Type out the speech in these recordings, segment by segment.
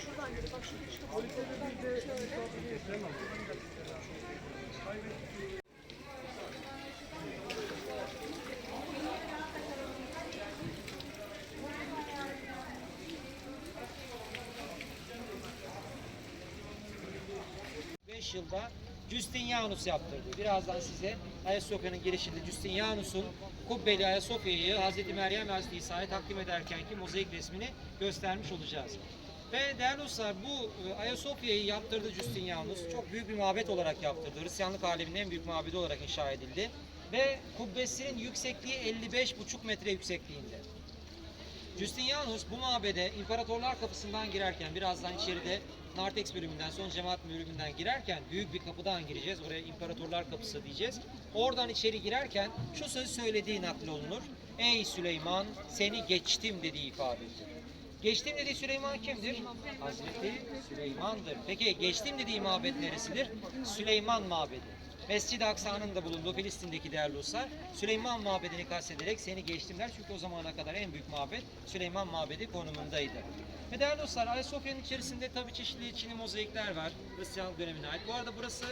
çık. Beş yılda Justinianus yaptırdı. Birazdan size Ayasofya'nın girişinde Justinianus'un kubbeli Ayasofya'yı Hz. Meryem ve Hz. İsa'ya takdim ederkenki mozaik resmini göstermiş olacağız. Ve değerli dostlar bu e, Ayasofya'yı yaptırdı Justinianus. Çok büyük bir mabet olarak yaptırdı. Hristiyanlık aleminin en büyük mabedi olarak inşa edildi. Ve kubbesinin yüksekliği 55,5 metre yüksekliğinde. Justinianus bu mabede imparatorlar kapısından girerken birazdan içeride Nartex bölümünden son cemaat bölümünden girerken büyük bir kapıdan gireceğiz. Oraya imparatorlar kapısı diyeceğiz. Oradan içeri girerken şu söz söylediği naklolunur. Ey Süleyman seni geçtim dediği ifade. Geçtim dediği Süleyman kimdir? Hazreti Süleyman'dır. Peki geçtim dediği mabet neresidir? Süleyman mabedi. Mescid-i Aksa'nın da bulunduğu Filistin'deki değerli dostlar Süleyman Mabedi'ni kastederek seni geçtim der. Çünkü o zamana kadar en büyük mabet Süleyman Mabedi konumundaydı. Ve değerli dostlar Ayasofya'nın içerisinde tabii çeşitli Çinli mozaikler var. Hristiyanlık dönemine ait. Bu arada burası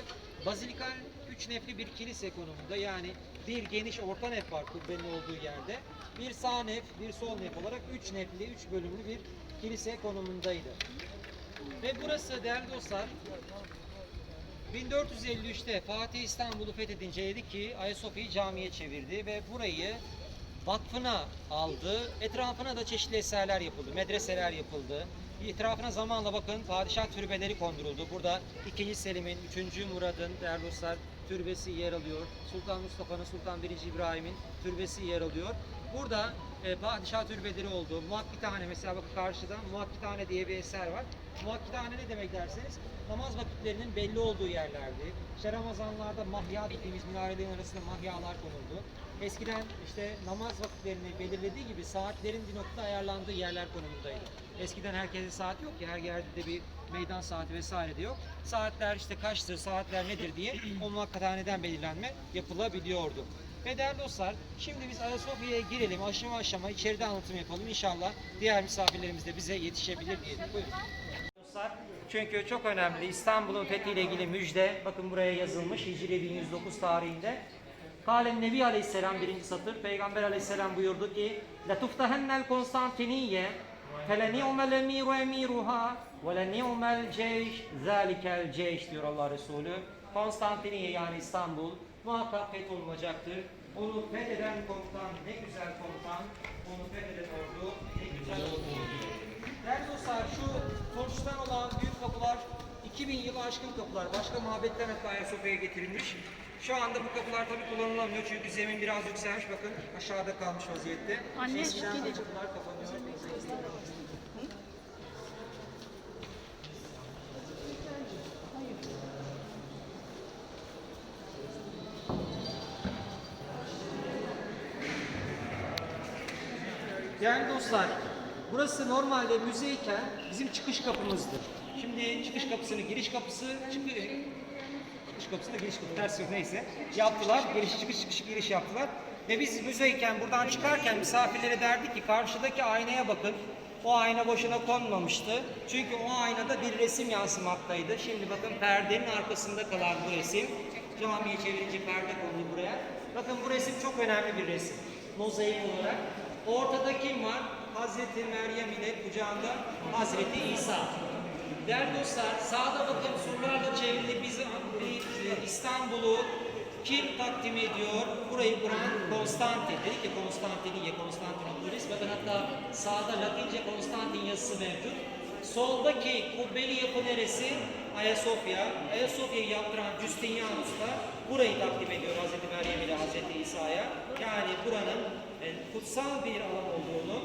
bazilikal üç nefli bir kilise konumunda. Yani bir geniş orta nef var kubbenin olduğu yerde. Bir sağ nef, bir sol nef olarak üç nefli, üç bölümlü bir kilise konumundaydı. Ve burası değerli dostlar 1453'te Fatih İstanbul'u fethedince dedi ki Ayasofya'yı camiye çevirdi ve burayı vakfına aldı. Etrafına da çeşitli eserler yapıldı, medreseler yapıldı. Etrafına zamanla bakın padişah türbeleri konduruldu. Burada 2. Selim'in, 3. Murad'ın değerli dostlar türbesi yer alıyor. Sultan Mustafa'nın, Sultan 1. İbrahim'in türbesi yer alıyor. Burada e, padişah türbeleri oldu. Muakkitane mesela bakın karşıda Muakkitane diye bir eser var. Muakkitane ne demek derseniz namaz vakitlerinin belli olduğu yerlerdi. İşte Ramazanlarda mahya dediğimiz minarelerin arasında mahyalar konuldu. Eskiden işte namaz vakitlerini belirlediği gibi saatlerin bir nokta ayarlandığı yerler konumundaydı. Eskiden herkesin saati yok ki her yerde de bir meydan saati vesaire de yok. Saatler işte kaçtır, saatler nedir diye o muhakkathaneden belirlenme yapılabiliyordu. Ve değerli dostlar şimdi biz Ayasofya'ya girelim aşama aşama içeride anlatım yapalım. İnşallah diğer misafirlerimiz de bize yetişebilir diye. Buyurun. Dostlar çünkü çok önemli İstanbul'un fethiyle ilgili müjde bakın buraya yazılmış Hicri 1109 tarihinde. Kalen Nebi Aleyhisselam birinci satır Peygamber Aleyhisselam buyurdu ki لَتُفْتَهَنَّ الْكُنْسَانْتِنِيَّ فَلَنِعْمَ الْاَمِيرُ اَمِيرُهَا وَلَنِعْمَ الْجَيْشِ ذَٰلِكَ الْجَيْشِ diyor Allah Resulü. Konstantiniye yani İstanbul muhakkak fetholunacaktır. Onu fetheden komutan ne güzel komutan, onu fetheden ordu ne güzel ordu. Değerli dostlar şu Tunç'tan olan büyük kapılar 2000 yılı aşkın kapılar. Başka mabetten hatta Ayasofya'ya getirilmiş. Şu anda bu kapılar tabii kullanılamıyor çünkü zemin biraz yükselmiş. Bakın aşağıda kalmış vaziyette. Anne, Eskiden bu kapılar kapanıyor. Değerli dostlar, burası normalde müzeyken bizim çıkış kapımızdır. Şimdi çıkış kapısını, giriş kapısı, çıkı, çıkış kapısını giriş kapısı, ters yok neyse. Yaptılar, giriş çıkış çıkış giriş yaptılar. Ve biz müzeyken buradan çıkarken misafirlere derdik ki karşıdaki aynaya bakın. O ayna boşuna konmamıştı. Çünkü o aynada bir resim yansımaktaydı. Şimdi bakın perdenin arkasında kalan bu resim. Camiye çevirince perde kondu buraya. Bakın bu resim çok önemli bir resim. Mozaik olarak. Ortada kim var? Hazreti Meryem ile kucağında Hazreti İsa. Değerli dostlar, sağda bakın surlarla çevrili bizi bir- İstanbul'u kim takdim ediyor? Burayı kuran Konstantin. Dedi ki Konstantiniye, Konstantinopolis. Bakın hatta sağda Latince Konstantin yazısı mevcut. Soldaki kubbeli yapı neresi? Ayasofya. Ayasofya'yı yaptıran Justinianus da burayı takdim ediyor Hazreti Meryem ile Hazreti İsa'ya. Yani buranın e, kutsal bir alan olduğunu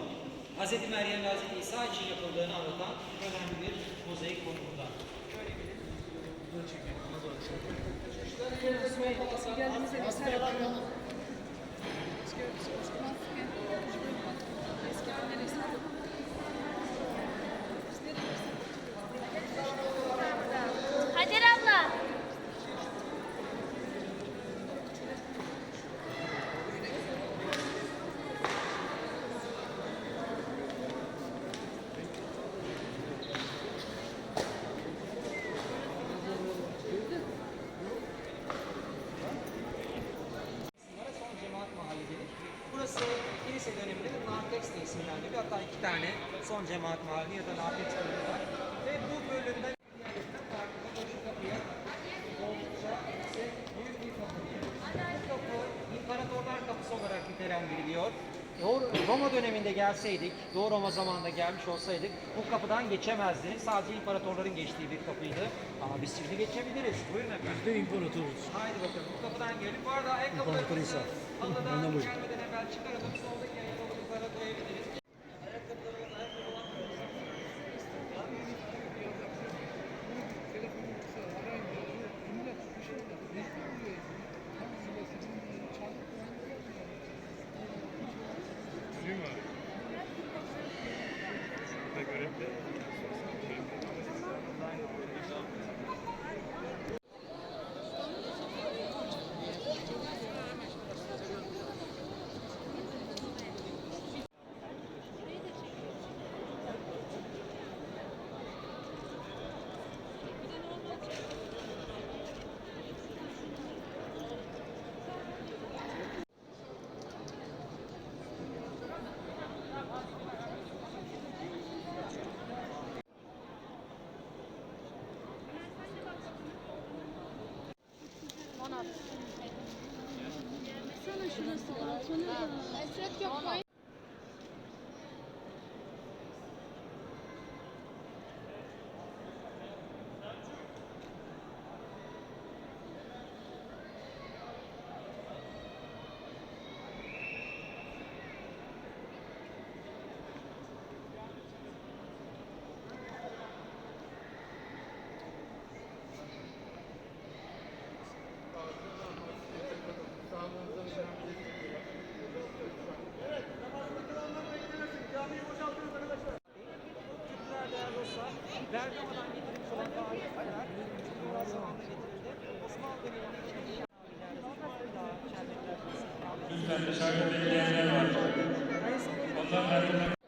Hz. Meryem ve Hz. İsa için yapıldığını anlatan önemli bir mozaik konumunda. Şöyle gelin. Geldiğimizde eser yapıyor. Hacer abla. Bunlara son cemaat mahalli denir. Burası kilise döneminde de Nartex diye isimlendiriyor. Hatta iki tane son cemaat mahalli ya da bölümü var. Ve bu bölümden diğerlerinden farklı da şu kapıya oldukça yüksek büyük bir kapı. Bu kapı imparatorlar kapısı olarak nitelendiriliyor. Roma döneminde gelseydik, Doğu Roma zamanında gelmiş olsaydık bu kapıdan geçemezdiniz. Sadece imparatorların geçtiği bir kapıydı. Ama biz şimdi geçebiliriz. Buyurun efendim. Biz de imparatoruz. Haydi bakalım bu kapıdan gelin. Bu arada ayakkabılarımızı halıdan gelmeden evvel çıkaralım. Soldaki ayakkabılıklara koyabiliriz. thank Esret yok koy. Dışarıda bekleyenler var. Onlar merdiven